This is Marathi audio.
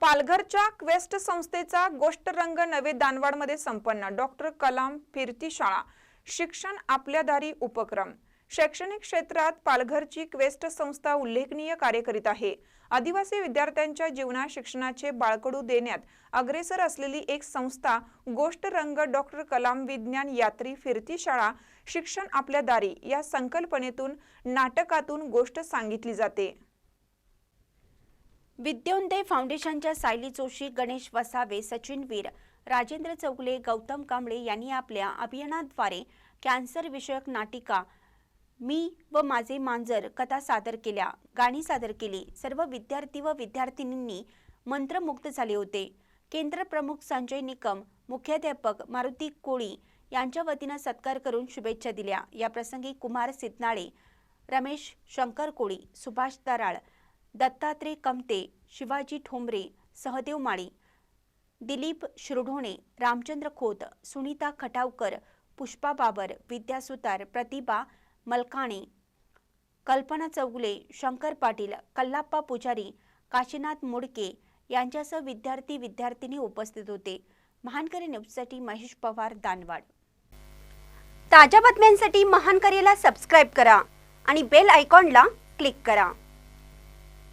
पालघरच्या क्वेस्ट संस्थेचा गोष्ट रंग नवे दानवाडमध्ये संपन्न. डॉक्टर कलाम फिरती शाळा. शिक्षण आपल्या दारी उपक्रम. शैक्षणिक क्षेत्रात पालघरची क्वेस्ट संस्था उल्लेखनीय कार्य करीत आहे. आदिवासी विद्यार्थ्यांच्या जीवनात शिक्षणाचे बाळकडू देण्यात अग्रेसर असलेली एक संस्था गोष्ट रंग डॉक्टर कलाम विज्ञान यात्री फिरती शाळा शिक्षण आपल्या दारी या संकल्पनेतून नाटकातून गोष्ट सांगितली जाते. विद्योंदय फाउंडेशनच्या सायली जोशी गणेश वसावे सचिन वीर राजेंद्र चौगले गौतम कांबळे यांनी आपल्या अभियानाद्वारे कॅन्सर विषयक नाटिका मी व माझे मांजर कथा सादर केल्या. गाणी सादर केली. सर्व विद्यार्थी व विद्यार्थिनींनी मंत्रमुग्ध झाले होते. केंद्र प्रमुख संजय निकम मुख्याध्यापक मारुती कोळी यांच्या वतीनं सत्कार करून शुभेच्छा दिल्या. याप्रसंगी कुमार सिद्धनाळे रमेश शंकर कोळी सुभाष दराळ दत्तात्रय कमते शिवाजी ठोंबरे सहदेव माळी दिलीप शिरढोणे रामचंद्र खोत सुनीता खटावकर पुष्पा बाबर विद्या सुतार प्रतिभा मलकाणे कल्पना चौगुले शंकर पाटील कल्लाप्पा पुजारी काशीनाथ मुडके यांच्यासह विद्यार्थी विद्यार्थिनी उपस्थित होते. महानकरी न्यूजसाठी महेश पवार दानवाड. ताज्या बातम्यांसाठी महानकरीला सबस्क्राईब करा आणि बेल आयकॉनला क्लिक करा.